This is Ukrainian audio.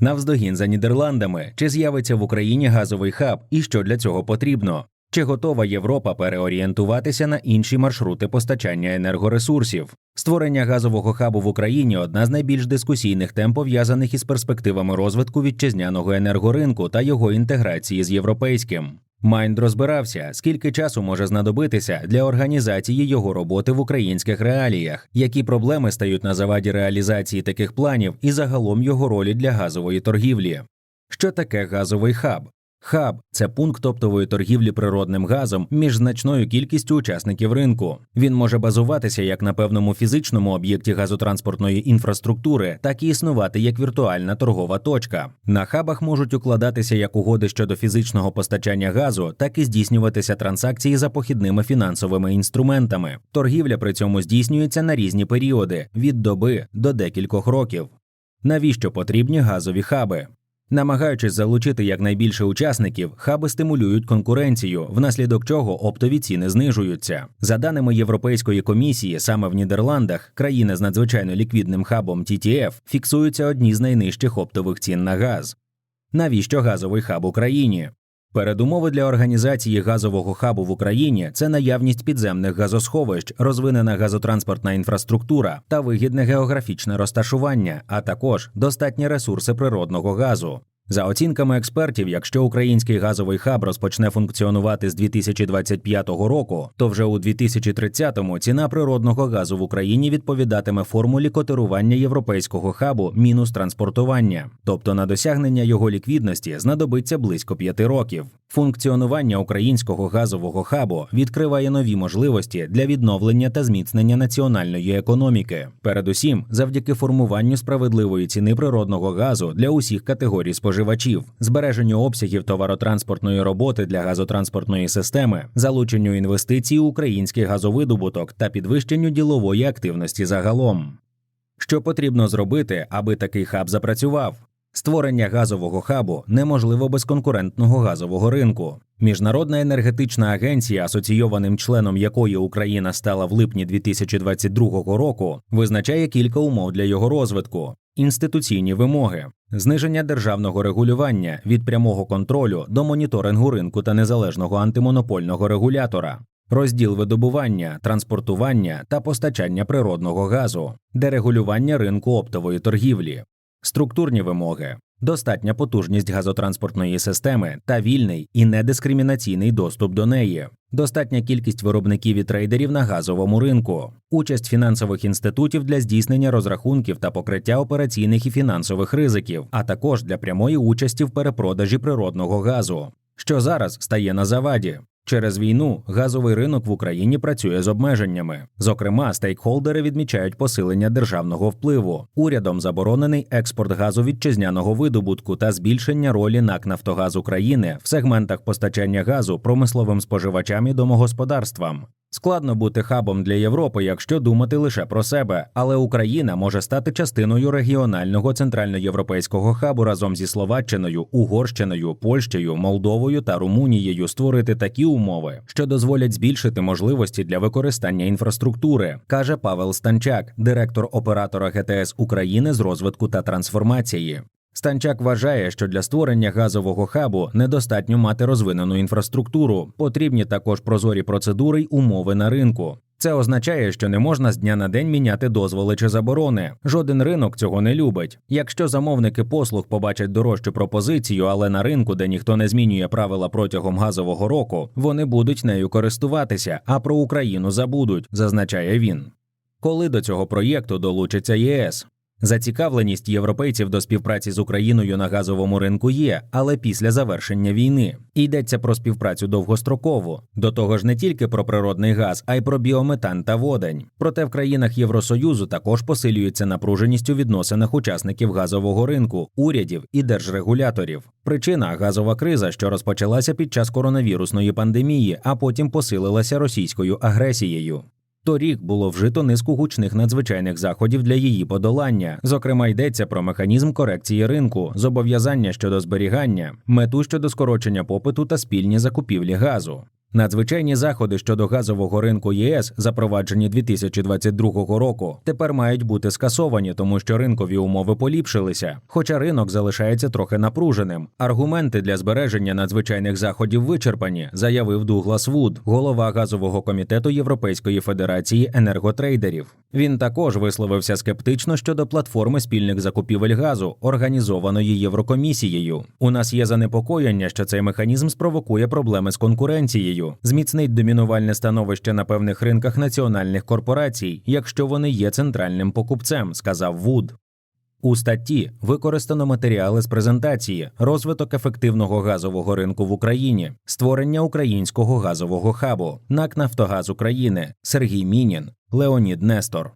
Навздогін за Нідерландами, чи з'явиться в Україні газовий хаб і що для цього потрібно? Чи готова Європа переорієнтуватися на інші маршрути постачання енергоресурсів? Створення газового хабу в Україні одна з найбільш дискусійних тем пов'язаних із перспективами розвитку вітчизняного енергоринку та його інтеграції з європейським. Майнд розбирався, скільки часу може знадобитися для організації його роботи в українських реаліях, які проблеми стають на заваді реалізації таких планів і загалом його ролі для газової торгівлі. Що таке газовий хаб? Хаб це пункт оптової торгівлі природним газом між значною кількістю учасників ринку. Він може базуватися як на певному фізичному об'єкті газотранспортної інфраструктури, так і існувати як віртуальна торгова точка. На хабах можуть укладатися як угоди щодо фізичного постачання газу, так і здійснюватися транзакції за похідними фінансовими інструментами. Торгівля при цьому здійснюється на різні періоди від доби до декількох років. Навіщо потрібні газові хаби? Намагаючись залучити якнайбільше учасників, хаби стимулюють конкуренцію, внаслідок чого оптові ціни знижуються. За даними Європейської комісії, саме в Нідерландах, країни з надзвичайно ліквідним хабом TTF, фіксуються одні з найнижчих оптових цін на газ. Навіщо газовий хаб Україні? Передумови для організації газового хабу в Україні це наявність підземних газосховищ, розвинена газотранспортна інфраструктура та вигідне географічне розташування, а також достатні ресурси природного газу. За оцінками експертів, якщо український газовий хаб розпочне функціонувати з 2025 року, то вже у 2030-му ціна природного газу в Україні відповідатиме формулі котирування європейського хабу мінус транспортування, тобто на досягнення його ліквідності знадобиться близько п'яти років. Функціонування українського газового хабу відкриває нові можливості для відновлення та зміцнення національної економіки, передусім завдяки формуванню справедливої ціни природного газу для усіх категорій споживачів, збереженню обсягів товаротранспортної роботи для газотранспортної системи, залученню інвестицій у український газовидобуток та підвищенню ділової активності загалом. Що потрібно зробити, аби такий хаб запрацював? Створення газового хабу неможливо без конкурентного газового ринку. Міжнародна енергетична агенція, асоційованим членом якої Україна стала в липні 2022 року, визначає кілька умов для його розвитку. Інституційні вимоги, зниження державного регулювання від прямого контролю до моніторингу ринку та незалежного антимонопольного регулятора, розділ видобування, транспортування та постачання природного газу, дерегулювання ринку оптової торгівлі, Структурні вимоги, достатня потужність газотранспортної системи та вільний і недискримінаційний доступ до неї, достатня кількість виробників і трейдерів на газовому ринку, участь фінансових інститутів для здійснення розрахунків та покриття операційних і фінансових ризиків, а також для прямої участі в перепродажі природного газу, що зараз стає на заваді. Через війну газовий ринок в Україні працює з обмеженнями. Зокрема, стейкхолдери відмічають посилення державного впливу. Урядом заборонений експорт газу вітчизняного видобутку та збільшення ролі НАК «Нафтогаз України в сегментах постачання газу промисловим споживачам і домогосподарствам. Складно бути хабом для Європи, якщо думати лише про себе, але Україна може стати частиною регіонального центральноєвропейського хабу разом зі Словаччиною, Угорщиною, Польщею, Молдовою та Румунією створити такі умови, що дозволять збільшити можливості для використання інфраструктури, каже Павел Станчак, директор оператора ГТС України з розвитку та трансформації. Станчак вважає, що для створення газового хабу недостатньо мати розвинену інфраструктуру, потрібні також прозорі процедури й умови на ринку. Це означає, що не можна з дня на день міняти дозволи чи заборони. Жоден ринок цього не любить. Якщо замовники послуг побачать дорожчу пропозицію, але на ринку, де ніхто не змінює правила протягом газового року, вони будуть нею користуватися, а про Україну забудуть, зазначає він. Коли до цього проєкту долучиться ЄС? Зацікавленість європейців до співпраці з Україною на газовому ринку є, але після завершення війни йдеться про співпрацю довгострокову. До того ж, не тільки про природний газ, а й про біометан та водень. Проте в країнах Євросоюзу також посилюється напруженість у відносинах учасників газового ринку, урядів і держрегуляторів. Причина газова криза, що розпочалася під час коронавірусної пандемії, а потім посилилася російською агресією. Торік було вжито низку гучних надзвичайних заходів для її подолання. Зокрема, йдеться про механізм корекції ринку, зобов'язання щодо зберігання, мету щодо скорочення попиту та спільні закупівлі газу. Надзвичайні заходи щодо газового ринку ЄС, запроваджені 2022 року, тепер мають бути скасовані, тому що ринкові умови поліпшилися. Хоча ринок залишається трохи напруженим. Аргументи для збереження надзвичайних заходів вичерпані, заявив Дуглас Вуд, голова газового комітету Європейської федерації енерготрейдерів. Він також висловився скептично щодо платформи спільних закупівель газу, організованої Єврокомісією. У нас є занепокоєння, що цей механізм спровокує проблеми з конкуренцією, зміцнить домінувальне становище на певних ринках національних корпорацій, якщо вони є центральним покупцем, сказав Вуд. У статті використано матеріали з презентації, розвиток ефективного газового ринку в Україні, створення українського газового хабу, НАК Нафтогаз України, Сергій Мінін, Леонід Нестор.